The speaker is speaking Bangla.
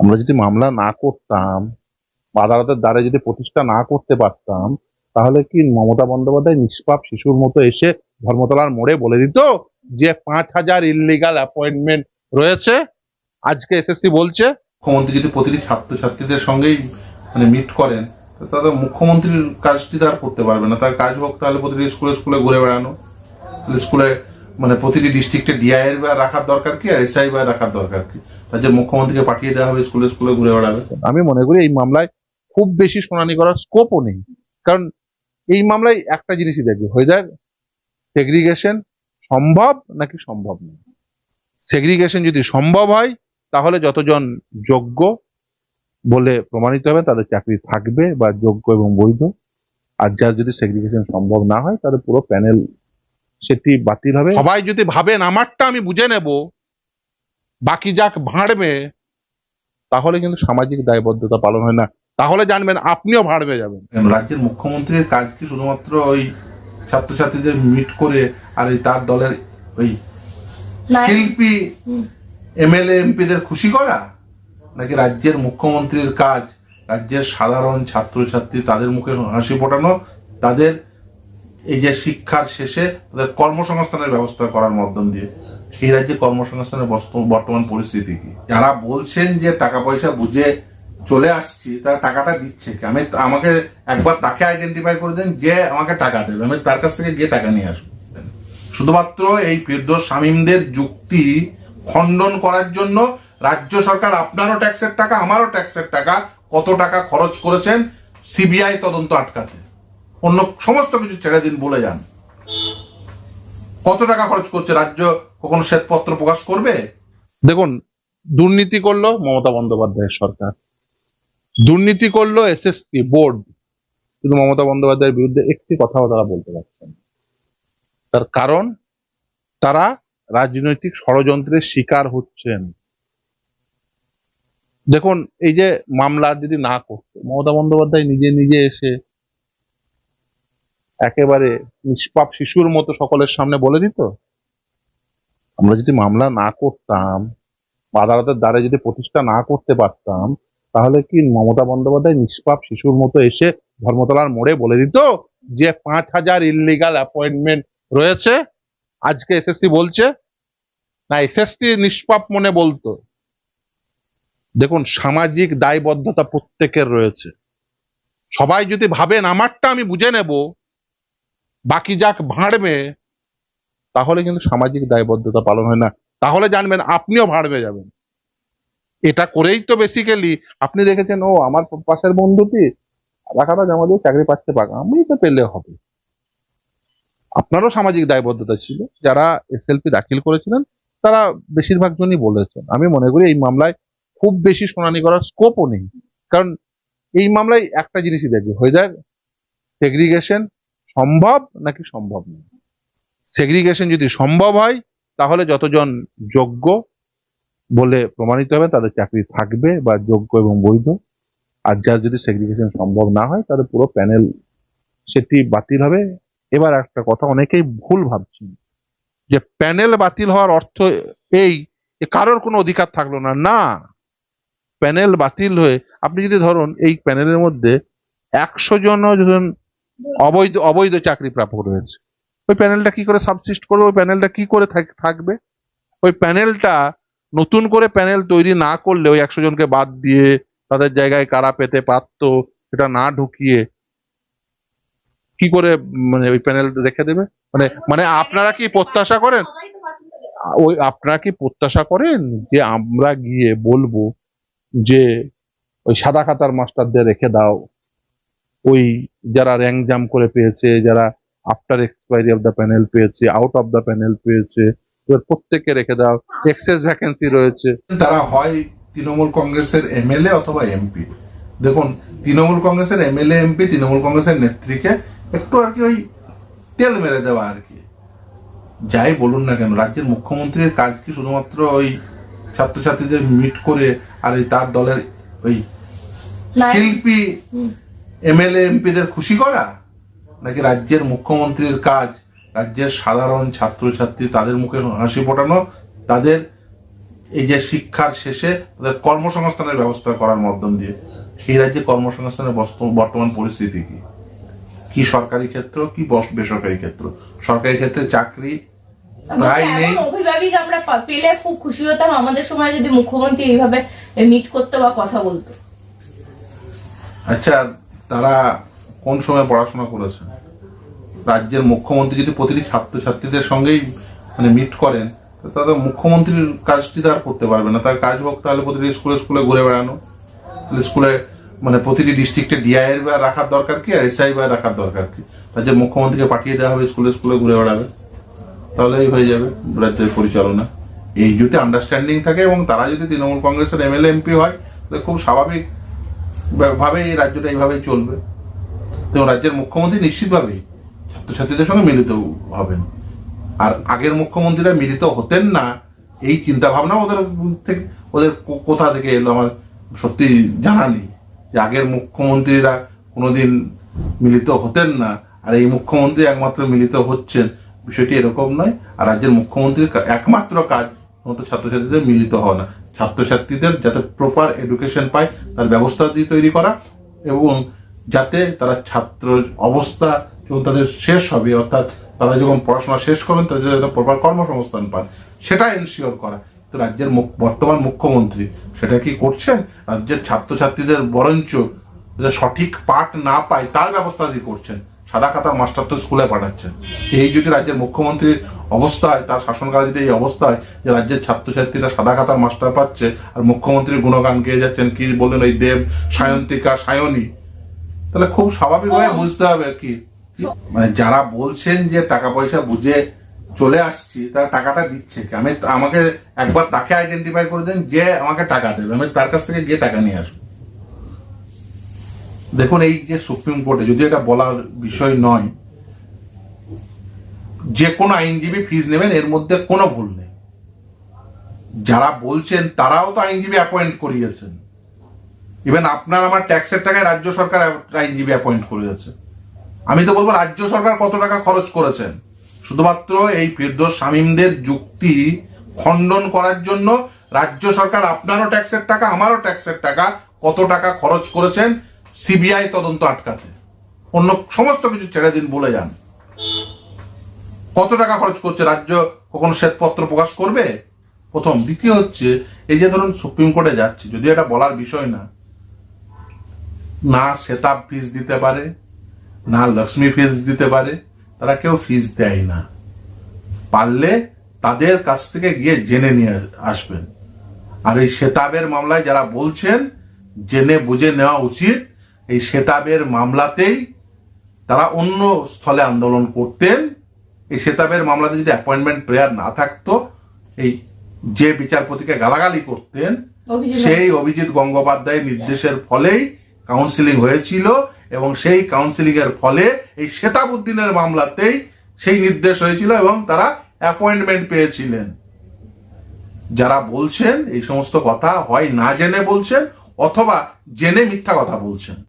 আমরা যদি মামলা না করতাম বা আদালতের দ্বারে যদি প্রতিষ্ঠা না করতে পারতাম, তাহলে কি মমতা বন্দ্যোপাধ্যায় নিষ্পাপ শিশুর মতো এসে ধর্মতলার মোড়ে বলে দিত যে পাঁচ হাজার ইললিগাল অ্যাপয়েন্টমেন্ট রয়েছে? আজকে এসএসসি বলছে। মুখ্যমন্ত্রী যদি প্রতিটি ছাত্রছাত্রীদের সঙ্গেই মানে মিট করেন তাহলে মুখ্যমন্ত্রীর কাজটি তার করতে পারবে না। তার কাজ হোক, তাহলে প্রতিটি স্কুলে স্কুলে ঘুরে বেড়ানো স্কুলে মানে প্রতিটি ডিস্ট্রিক্টে ডিআইএর বা রাখার দরকার কি আর এসআই বা রাখার দরকার কি? যে মুখ্যমন্ত্রীকে পাঠিয়ে দেওয়া হবে স্কুলে স্কুলে ঘুরে বেড়াবে। আমি মনে করি এই মামলায় খুব বেশি শুনানি করার স্কোপও নেই। কারণ এই মামলায় একটা জিনিসই দেখবে হোয়েদার সেগ্রিগেশন সম্ভব নাকি সম্ভব নয়? সেগ্রিগেশন যদি সম্ভব হয়, তাহলে যতজন যোগ্য বলে প্রমাণিত হবে, তাদের চাকরি থাকবে বা যোগ্য এবং বৈধ। আর যার যদি সেগ্রিগেশন সম্ভব না হয়, তাহলে পুরো প্যানেল সেটি বাতিল হবে। সবাই যদি ভাবেন আমারটা আমি বুঝে নেব বাকি যাক ভাঁড়বে তাহলে কিন্তু সামাজিক দায়বদ্ধতা পালন হয় না। তাহলে জানবেন আপনিও ভাঁড়বে যাবেন। কেন? রাজ্যের মুখ্যমন্ত্রীর কাজ কি শুধুমাত্র ওই ছাত্রছাত্রীদের মিট করে আর এই তার দলের ওই শিল্পী এমএলএ এমপিদের খুশি করা? নাকি রাজ্যের মুখ্যমন্ত্রীর কাজ রাজ্যের সাধারণ ছাত্রছাত্রী তাদের মুখে হাসি ফোটানো তাদের এই যে শিক্ষার শেষে তাদের কর্মসংস্থানের ব্যবস্থা করার মাধ্যম দিয়ে, এই রাজ্যে কর্মসংস্থানের বর্তমান পরিস্থিতি কি? যারা বলছেন যে টাকা পয়সা বুঝে চলে আসছি, তারা টাকাটা দিচ্ছে কি? আমি আমাকে একবার তাকে আইডেন্টিফাই করে দেন যে আমাকে টাকা দেবে। আমি তার কাছ থেকে গিয়ে টাকা নিয়ে আসব। শুধুমাত্র এই ফিরদোস শামীমদের যুক্তি খণ্ডন করার জন্য রাজ্য সরকার আপনারও ট্যাক্সের টাকা, আমারও ট্যাক্সের টাকা, কত টাকা খরচ করেছেন সিবিআই তদন্ত আটকাতে। অন্য সমস্ত কিছু ছেড়ে দিন, বলে যান। কত টাকা খরচ করছে? রাজ্য কখনো শ্বেতপত্র প্রকাশ করবে? দেখুন, দুর্নীতি করল মমতা বন্দ্যোপাধ্যায়ের সরকার। দুর্নীতি করল এসএসসি বোর্ড। কিন্তু মমতা বন্দ্যোপাধ্যায়ের বিরুদ্ধে একটি কথাও তারা বলতে পারছেন তার কারণ, তারা রাজনৈতিক ষড়যন্ত্রের শিকার হচ্ছেন। দেখুন, এই যে মামলা যদি না করতো, মমতা বন্দ্যোপাধ্যায় নিজে নিজে এসে একেবারে নিষ্পাপ শিশুর মতো সকলের সামনে বলে দিত? আমরা যদি মামলা না করতাম আদালতের দ্বারে যদি প্রতিষ্ঠা না করতে পারতাম, তাহলে কি মমতা বন্দ্যোপাধ্যায় নিষ্পাপ শিশুর মতো এসে ধর্মতলার মোড়ে বলে দিত যে পাঁচ হাজার ইললিগাল অ্যাপয়েন্টমেন্ট রয়েছে? আজকে এসএসসি বলছে? না, এসএসসি নিষ্পাপ মনে বলতো। দেখুন, সামাজিক দায়বদ্ধতা প্রত্যেকের রয়েছে। সবাই যদি ভাবেন, আমারটা আমি বুঝে নেব বাকি যাক ভাঁড়বে, তাহলে কিন্তু সামাজিক দায়বদ্ধতা পালন হয় না। তাহলে জানবেন আপনিও ভাঁড়বে যাবেন। এটা করেই তো বেসিক্যালি আপনি দেখেছেন, ও আমার পাশের বন্ধুটি টাকাটা জমা দিয়ে চাকরি পাচ্ছে পাক আমি তো পেলে হবে। আপনারও সামাজিক দায়বদ্ধতা ছিল। যারা এসএলপি দাখিল করেছিলেন, তারা বেশিরভাগ জনই বলেছেন। আমি মনে করি এই মামলায় খুব বেশি শুনানি করার স্কোপও নেই। কারণ এই মামলায় একটা জিনিসই দেখবে। হোয়েদার সেগ্রিগেশন সম্ভব নাকি সম্ভব নয়? সেগ্রিগেশন যদি সম্ভব হয়, তাহলে যতজন যোগ্য বলে প্রমাণিত হবে, তাদের চাকরি থাকবে বা যোগ্য এবং বৈধ। আর যার যদি সেগ্রিগেশন সম্ভব না হয়, তাহলে পুরো প্যানেল সেটি বাতিল হবে। এবার একটা কথা, অনেকেই ভুল ভাবছেন যে প্যানেল বাতিল হওয়ার অর্থ এই কারোর কোনো অধিকার থাকল না। না প্যানেল বাতিল হয়ে, আপনি যদি ধরুন এই প্যানেলের মধ্যে একশো জন অবৈধ অবৈধ চাকরি প্রাপক রয়েছে। ওই প্যানেলটা কি করে সাবসিস্ট করবে? ওই প্যানেলটা কি করে থাক- থাকবে? ওই প্যানেলটা নতুন করে প্যানেল তৈরি না করলে ওই একশো জনকে বাদ দিয়ে তাদের জায়গায় কারা পেতে পারতো, সেটা না ঢুকিয়ে কি করে মানে ওই প্যানেল রেখে দেবে? মানে মানে আপনারা কি প্রত্যাশা করেন? ওই আপনারা কি প্রত্যাশা করেন যে আমরা গিয়ে বলব যে ওই সাদা খাতার মাস্টারদের রেখে দাও? ওই যারা র্যাঙ্ক জাম করে পেয়েছে যারা after expiry of the panel পেয়েছে আউট অফ দ্য প্যানেল পেয়েছে এবার প্রত্যেককে রেখে দাও। এক্সেস ভ্যাকেন্সি রয়েছে। তারা হয় তৃণমূল কংগ্রেসের এমএলএ অথবা এমপি। দেখুন তৃণমূল কংগ্রেসের এমএলএ এমপি তৃণমূল কংগ্রেসের নেত্রীকে একটু আর কি ওই তেল মেরে দেওয়া আর কি। যাই বলুন না কেন রাজ্যের মুখ্যমন্ত্রীর কাজ কি শুধুমাত্র ওই ছাত্রছাত্রীদের মিট করে আর এই তার দলের ওই শিল্পী এমএলএ এমপিদের খুশি করা? নাকি রাজ্যের মুখ্যমন্ত্রীর কাজ রাজ্যের সাধারণ ছাত্রছাত্রী তাদের মুখে হাসি ফোটানো তাদের এই যে শিক্ষার শেষে তাদের কর্মসংস্থানের ব্যবস্থা করার মাধ্যম দিয়ে? এই রাজ্যে কর্মসংস্থানের বর্তমান পরিস্থিতি কি? কি সরকারি ক্ষেত্র কি বেসরকারি ক্ষেত্র? সরকারি ক্ষেত্রে চাকরি প্রায় নেই। অভিভাবিক আমরা পেলে খুব খুশি হতাম। আমাদের সময় যদি মুখ্যমন্ত্রী এইভাবে মিট করতো বা কথা বলতো। আচ্ছা তারা কোন সময় পড়াশোনা করেছেন? রাজ্যের মুখ্যমন্ত্রী যদি প্রতিটি ছাত্রছাত্রীদের সঙ্গেই মানে মিট করেন তাদের মুখ্যমন্ত্রীর কাজটি তার করতে পারবে না। তার কাজ হোক তাহলে প্রতিটি স্কুলে স্কুলে ঘুরে বেড়ানো। তাহলে স্কুলে মানে প্রতিটি ডিস্ট্রিক্টে ডিআইএর বা রাখার দরকার কি আর এসআই বা রাখার দরকার কি? রাজ্যের মুখ্যমন্ত্রীকে পাঠিয়ে দেওয়া হবে, স্কুলে স্কুলে ঘুরে বেড়াবে। তাহলেই হয়ে যাবে রাজ্যের পরিচালনা। এই যদি আন্ডারস্ট্যান্ডিং থাকে এবং তারা যদি তৃণমূল কংগ্রেসের এমএলএ এমপি হয়, তাহলে খুব স্বাভাবিক ভাবে এই রাজ্যটা এইভাবেই চলবে। তো রাজ্যের মুখ্যমন্ত্রী নিশ্চিতভাবেই ছাত্রছাত্রীদের সঙ্গে মিলিত হবেন। আর আগের মুখ্যমন্ত্রীরা মিলিত হতেন না, এই চিন্তা ভাবনা ওদের থেকে, ওদের কোথা থেকে এলো আমার সত্যি জানা নেই। যে আগের মুখ্যমন্ত্রীরা কোনোদিন মিলিত হতেন না, আর এই মুখ্যমন্ত্রী একমাত্র মিলিত হচ্ছেন। বিষয়টি এরকম নয়, আর রাজ্যের মুখ্যমন্ত্রীর একমাত্র কাজ ছাত্রছাত্রীদের মিলিত হওয়া না। ছাত্রছাত্রীদের যাতে প্রপার এডুকেশন পায়, তার ব্যবস্থা দিয়ে তৈরি করা এবং যাতে তারা ছাত্র অবস্থা যখন তাদের শেষ হবে, অর্থাৎ তারা যখন পড়াশোনা শেষ করবেন তাদের যাতে প্রপার কর্মসংস্থান পান, সেটা এনশিওর করা। তো রাজ্যের বর্তমান মুখ্যমন্ত্রী সেটা কি করছেন? রাজ্যের ছাত্রছাত্রীদের বরঞ্চ সঠিক পাঠ না পায়, তার ব্যবস্থা দিয়ে করছেন। সাদা খাতা মাস্টার তো স্কুলে পাঠাচ্ছেন এই যদি রাজ্যের মুখ্যমন্ত্রীর অবস্থা হয় তার শাসনকালে যদি এই অবস্থা হয় যে রাজ্যের ছাত্রছাত্রীরা সাদা খাতার মাস্টার পাচ্ছে আর মুখ্যমন্ত্রীর গুণগান গেয়ে যাচ্ছেন কি বললেন ওই দেব সায়ন্তিকা সায়নী তাহলে খুব স্বাভাবিকভাবে বুঝতে হবে কি। মানে যারা বলছেন যে টাকা পয়সা বুঝে চলে আসছি তারা টাকাটা দিচ্ছে কি? আমি আমাকে একবার তাকে আইডেন্টিফাই করে দেন যে আমাকে টাকা দেবে। আমি তার কাছ থেকে গিয়ে টাকা নিয়ে আসব। দেখুন, এই যে সুপ্রিম কোর্টে যদি এটা বলার বিষয় নয়, যে কোনো আইনজীবী ফিজ নেবেন, এর মধ্যে কোনো ভুল নেই। যারা বলছেন, তারাও তো আইনজীবী অ্যাপয়েন্ট করিয়েছেন। ইভেন আপনার আমার ট্যাক্সের টাকায় রাজ্য সরকার আইনজীবী অ্যাপয়েন্ট করিয়েছে। আমি তো বলব, রাজ্য সরকার কত টাকা খরচ করেছেন? শুধুমাত্র এই ফিরদোস শামীমদের যুক্তি খণ্ডন করার জন্য রাজ্য সরকার আপনারও ট্যাক্সের টাকা, আমারও ট্যাক্সের টাকা কত টাকা খরচ করেছেন সিবিআই তদন্ত আটকাতে। অন্য সমস্ত কিছু ছেড়ে দিন, বলে যান। কত টাকা খরচ করছে? রাজ্য কখনো শ্বেতপত্র প্রকাশ করবে? প্রথম। দ্বিতীয় হচ্ছে, এই যে ধরুন সুপ্রিম কোর্টে যাচ্ছে, যদি এটা বলার বিষয় না না সেতাব ফিস দিতে পারে, না লক্ষ্মী ফিস দিতে পারে, তারা কেউ ফিস দেয় না। পারলে তাদের কাছ থেকে গিয়ে জেনে নিয়ে আসবেন। আর এই সেতাবের মামলায় যারা বলছেন, জেনে বুঝে নেওয়া উচিত এই সেতাবের মামলাতেই তারা অন্য স্থলে আন্দোলন করতেন। এই সেতাবের মামলাতে যদি অ্যাপয়েন্টমেন্ট প্রেয়ার না থাকতো এই যে বিচারপতিকে গালাগালি করতেন সেই অভিজিৎ গঙ্গোপাধ্যায়ের নির্দেশের ফলেই কাউন্সিলিং হয়েছিল এবং সেই কাউন্সিলিং এর ফলে এই শেতাবুদ্দিনের মামলাতেই সেই নির্দেশ হয়েছিল এবং তারা অ্যাপয়েন্টমেন্ট পেয়েছিলেন। যারা বলছেন এই সমস্ত কথা হয় না জেনে বলছেন অথবা জেনে মিথ্যা কথা বলছেন।